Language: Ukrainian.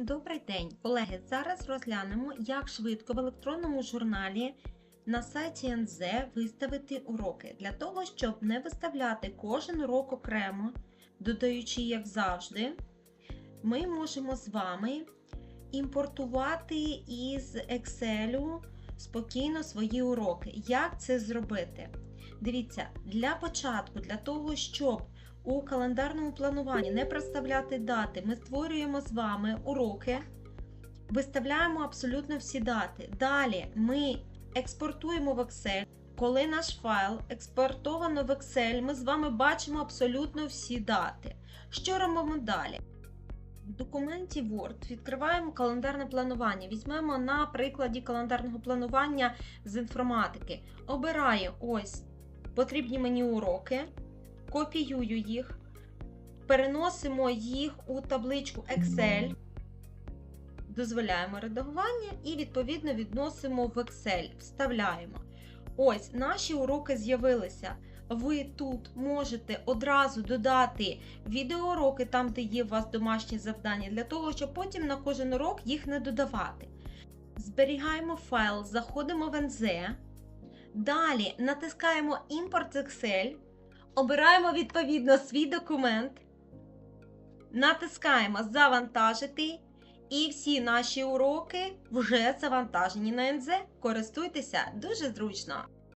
Добрий день, колеги. Зараз розглянемо, як швидко в електронному журналі на сайті НЗ виставити уроки для того, щоб не виставляти кожен урок окремо, додаючи, як завжди, ми можемо з вами імпортувати із Excel спокійно свої уроки. Як це зробити? Дивіться, для початку, для того, щоб у календарному плануванні не проставляти дати, ми створюємо з вами уроки, виставляємо абсолютно всі дати. Далі ми експортуємо в Excel. Коли наш файл експортовано в Excel, ми з вами бачимо абсолютно всі дати. Що робимо далі? В документі Word відкриваємо календарне планування. Візьмемо на прикладі календарного планування з інформатики. Обираю ось потрібні мені уроки, копіюю їх, переносимо їх у табличку Excel, дозволяємо редагування і відповідно відносимо в Excel, вставляємо. Ось наші уроки з'явилися. Ви тут можете одразу додати відеоуроки, там, де є у вас домашні завдання, для того, щоб потім на кожен урок їх не додавати. Зберігаємо файл, заходимо в НЗ. Далі натискаємо Імпорт з Excel, обираємо відповідно свій документ, натискаємо Завантажити, і всі наші уроки вже завантажені на НЗ. Користуйтеся дуже зручно.